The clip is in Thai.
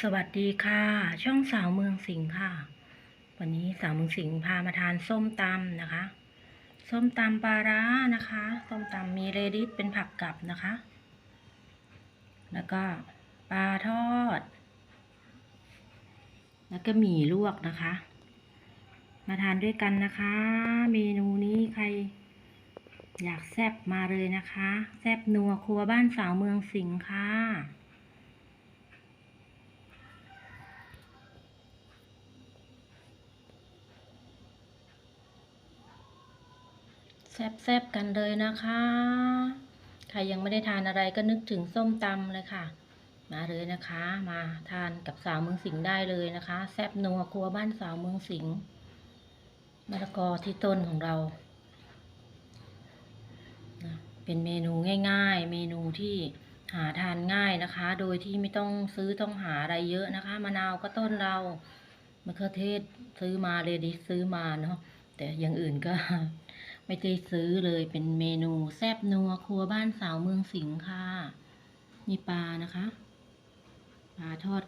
สวัสดีค่ะ ช่องสาวเมืองสิงห์ค่ะ วันนี้สาวเมืองสิงห์พามาทานส้มตำนะคะ ส้มตำปลาร้านะคะ ส้มตำมีเรดิสเป็นผักกับนะคะ แล้วก็ปลาทอด แล้วก็หมี่ลวกนะคะ มาทานด้วยกันนะคะ เมนูนี้ใคร อยากแซบมาเลยนะคะ แซบนัวครัวบ้านสาวเมืองสิงห์ค่ะ แซบๆกันเลยนะคะ ใครยังไม่ได้ทานอะไรก็นึกถึงส้มตำเลยค่ะ มาเลยนะคะ มาทานกับสาวเมืองสิงห์ได้เลยนะคะ แซบนัวครัวบ้านสาวเมืองสิงห์มะละกอที่ต้นของเรา เป็นเมนูง่าย ๆ เมนูที่หาทานง่ายนะคะ โดยที่ไม่ต้องซื้อต้องหาอะไรเยอะนะคะ มะนาวก็ต้นเรามะเขือเทศซื้อมาเลยดิซื้อมาเนาะแต่อย่างอื่นก็ ไม่ได้ซื้อเลยเป็นเมนูแซบนัวครัวบ้านสาวเมืองสิงห์ค่ะมีปลานะคะ ปลาทอด